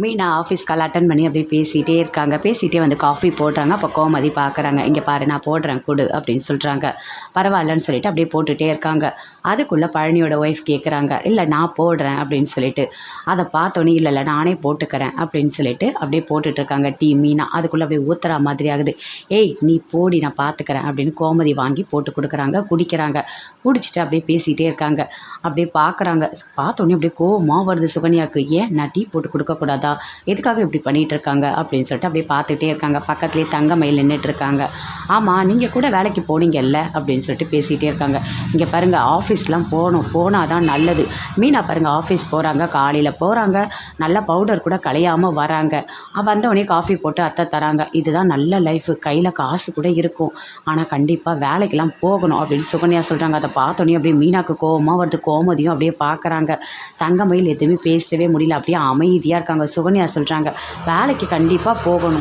Meena office call attend பண்ணி அப்படியே பேசிகிட்டே இருக்காங்க. பேசிகிட்டே வந்து காஃபி போடுறாங்க அப்போ கோமதி பார்க்குறாங்க இங்கே பாரு நான் போடுறேன் கொடு அப்படின்னு சொல்கிறாங்க பரவாயில்லன்னு சொல்லிட்டு அப்படியே போட்டுகிட்டே இருக்காங்க. அதுக்குள்ளே பழனியோட ஒய்ஃப் கேட்குறாங்க இல்லை நான் போடுறேன் அப்படின்னு சொல்லிட்டு. அதை பார்த்தோன்னே இல்லை இல்லை நானே போட்டுக்கிறேன் அப்படின்னு சொல்லிட்டு அப்படியே போட்டுட்ருக்காங்க டீ மீனா. அதுக்குள்ளே அப்படியே ஊத்துறா மாதிரி ஆகுது. ஏய் நீ போடி நான் பார்த்துக்கிறேன் அப்படின்னு கோமதி வாங்கி போட்டு கொடுக்குறாங்க. குடிக்கிறாங்க. குடிச்சிட்டு அப்படியே பேசிகிட்டே இருக்காங்க. அப்படியே பார்க்குறாங்க பார்த்தோன்னே அப்படியே கோவமாக வருது சுகன்யாவுக்கு ஏன் நான் டீ போட்டு கொடுக்கக்கூடாது? எதுக்காக இப்படி பண்ணிகிட்டு இருக்காங்க அப்படின்னு சொல்லிட்டு அப்படியே பார்த்துட்டே இருக்காங்க. பக்கத்துலேயே தங்கமயில் நின்றுட்டு இருக்காங்க ஆமாம் நீங்கள் கூட வேலைக்கு போனீங்கல்ல? அப்படின்னு சொல்லிட்டு பேசிகிட்டே இருக்காங்க. இங்கே பாருங்கள் ஆஃபீஸ்லாம் போகணும் போனால் தான் நல்லது. மீனா பாருங்கள் ஆஃபீஸ் போகிறாங்க காலையில் போகிறாங்க நல்ல பவுடர் கூட கலையாமல் வராங்க. வந்தவொடனே காஃபி போட்டு அத்தை தராங்க. இதுதான் நல்ல லைஃபு கையில் காசு கூட இருக்கும். ஆனால் கண்டிப்பாக வேலைக்கெல்லாம் போகணும் அப்படின்னு சுகன்யா சொல்கிறாங்க அதை பார்த்தோன்னே அப்படியே மீனாக்கு கோவமாக வருது. கோமதியும் அப்படியே பார்க்குறாங்க. தங்கமயில் எதுவுமே பேசவே முடியல. அப்படியே அமைதியாக இருக்காங்க. சுகன்யா சொல்கிறாங்க வேலைக்கு கண்டிப்பாக போகணும்.